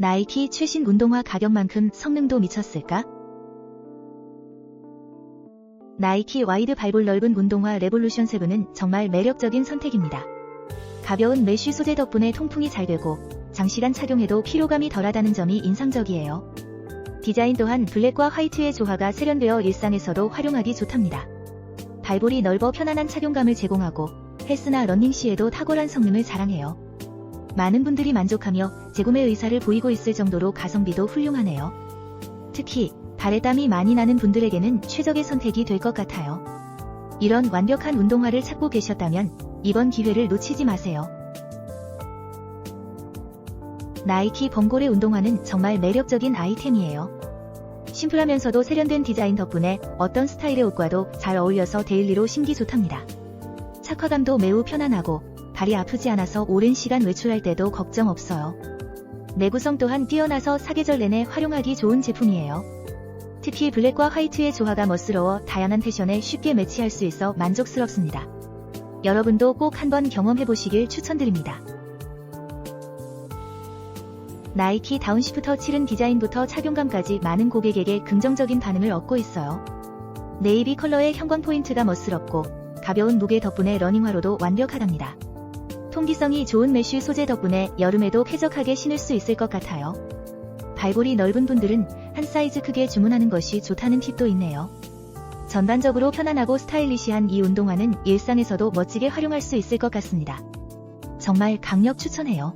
나이키 최신 운동화 가격만큼 성능도 미쳤을까? 나이키 와이드 발볼 넓은 운동화 레볼루션 7은 정말 매력적인 선택입니다. 가벼운 메쉬 소재 덕분에 통풍이 잘 되고 장시간 착용해도 피로감이 덜하다는 점이 인상적이에요. 디자인 또한 블랙과 화이트의 조화가 세련되어 일상에서도 활용하기 좋답니다. 발볼이 넓어 편안한 착용감을 제공하고 헬스나 러닝 시에도 탁월한 성능을 자랑해요. 많은 분들이 만족하며 재구매 의사를 보이고 있을 정도로 가성비도 훌륭하네요. 특히 발에 땀이 많이 나는 분들에게는 최적의 선택이 될 것 같아요. 이런 완벽한 운동화를 찾고 계셨다면 이번 기회를 놓치지 마세요. 나이키 범고래 운동화는 정말 매력적인 아이템이에요. 심플하면서도 세련된 디자인 덕분에 어떤 스타일의 옷과도 잘 어울려서 데일리로 신기 좋답니다. 착화감도 매우 편안하고 발이 아프지 않아서 오랜 시간 외출할 때도 걱정 없어요. 내구성 또한 뛰어나서 사계절 내내 활용하기 좋은 제품이에요. 특히 블랙과 화이트의 조화가 멋스러워 다양한 패션에 쉽게 매치할 수 있어 만족스럽습니다. 여러분도 꼭 한번 경험해보시길 추천드립니다. 나이키 다운시프터 7은 디자인부터 착용감까지 많은 고객에게 긍정적인 반응을 얻고 있어요. 네이비 컬러의 형광 포인트가 멋스럽고 가벼운 무게 덕분에 러닝화로도 완벽하답니다. 통기성이 좋은 메쉬 소재 덕분에 여름에도 쾌적하게 신을 수 있을 것 같아요. 발볼이 넓은 분들은 한 사이즈 크게 주문하는 것이 좋다는 팁도 있네요. 전반적으로 편안하고 스타일리시한 이 운동화는 일상에서도 멋지게 활용할 수 있을 것 같습니다. 정말 강력 추천해요.